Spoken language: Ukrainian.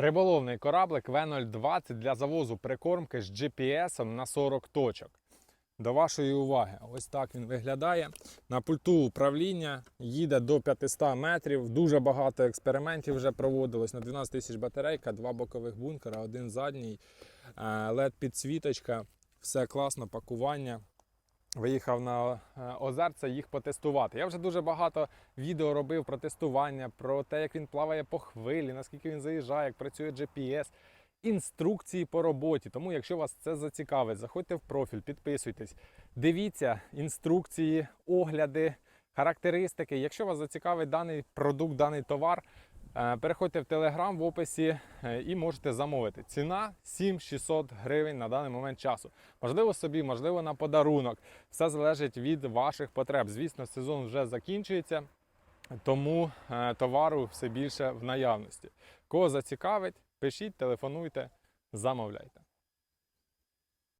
Риболовний кораблик В020 для завозу прикормки з GPS на 40 точок. До вашої уваги, ось так він виглядає. На пульту управління їде до 500 метрів. Дуже багато експериментів вже проводилось. На 12 тисяч батарейка, два бокових бункера, один задній, led підсвіточка, все класно, пакування. Виїхав на е, озерце їх потестувати. Я вже дуже багато відео робив про тестування, про те, як він плаває по хвилі, наскільки він заїжджає, як працює GPS, інструкції по роботі. Тому, якщо вас це зацікавить, заходьте в профіль, підписуйтесь, дивіться інструкції, огляди, характеристики. Якщо вас зацікавить даний продукт, даний товар, переходьте в Telegram в описі е, і можете замовити. Ціна 7600 гривень на даний момент часу. Можливо, собі, можливо, на подарунок. Все залежить від ваших потреб. Звісно, сезон вже закінчується, тому е, товару все більше в наявності. Кого зацікавить, пишіть, телефонуйте, замовляйте.